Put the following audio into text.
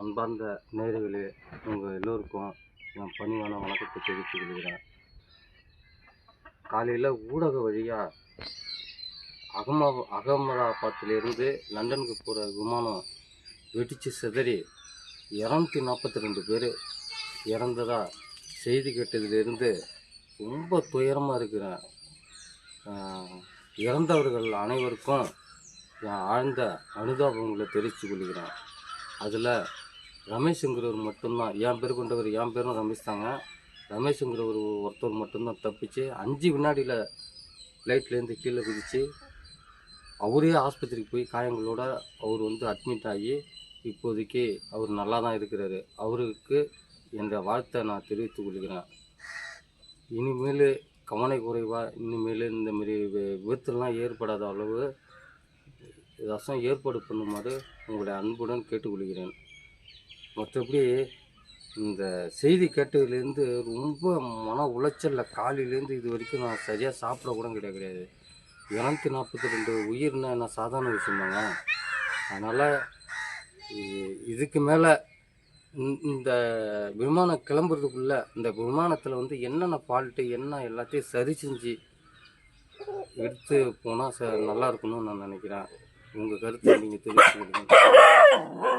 அன்பார்ந்த நேர்களே உங்கள் எல்லோருக்கும் என் பணிவான வணக்கத்தை தெரிவித்துக் கொள்கிறேன். காலையில் ஊடக வழியாக அகமா அகமதாபாத்திலிருந்து லண்டனுக்கு போகிற விமானம் வெடித்து சிதறி இரநூத்தி நாற்பத்தி ரெண்டு பேர் இறந்ததா செய்தி கேட்டதிலிருந்து ரொம்ப துயரமாக இருக்கிறேன். இறந்தவர்கள் அனைவருக்கும் என் ஆழ்ந்த அனுதாபங்களை தெரிவித்துக் கொள்கிறேன். அதில் ரமேஷுங்கிறவர் மட்டும்தான். என் பேர் கொண்டவர் என் பேரும் ரமேஷ் தாங்க. ரமேஷுங்கிறவர் ஒருத்தர் மட்டும்தான் தப்பிச்சு அஞ்சு வினாடியில் ஃப்ளைட்லேருந்து கீழே குதிச்சு அவரே ஆஸ்பத்திரிக்கு போய் காயங்களோட அவர் வந்து அட்மிட் ஆகி இப்போதைக்கு அவர் நல்லா தான் இருக்கிறாரு. அவருக்கு என்ற வாழ்த்தை நான் தெரிவித்துக் கொள்கிறேன். இனிமேல் கவனக்குறைவாக இனிமேல் இந்தமாரி விபத்துலாம் ஏற்படாத அளவு ரசம் ஏற்பாடு பண்ணுமாறு உங்களுடைய அன்புடன் கேட்டுக்கொள்கிறேன். மற்றபடி இந்த செய்தி கேட்டதுலேருந்து ரொம்ப மன உளைச்சலில். காலையிலேருந்து இது வரைக்கும் நான் சரியாக சாப்பிட கூட கிடையாது கிடையாது. இரநூத்தி நாற்பத்தி ரெண்டு உயிர்னா என்ன சாதாரண விஷயம்தாங்க அதனால் இதுக்கு மேலே இந்த விமானம் கிளம்புறதுக்குள்ளே இந்த விமானத்தில் வந்து என்னென்ன ஃபால்ட்டு என்ன எல்லாத்தையும் சரி செஞ்சு எடுத்து போனால் ச நல்லா இருக்கணும்னு நான் நினைக்கிறேன். உங்கள் கருத்தை நீங்கள் தெரிவிச்சுக்கிறீங்க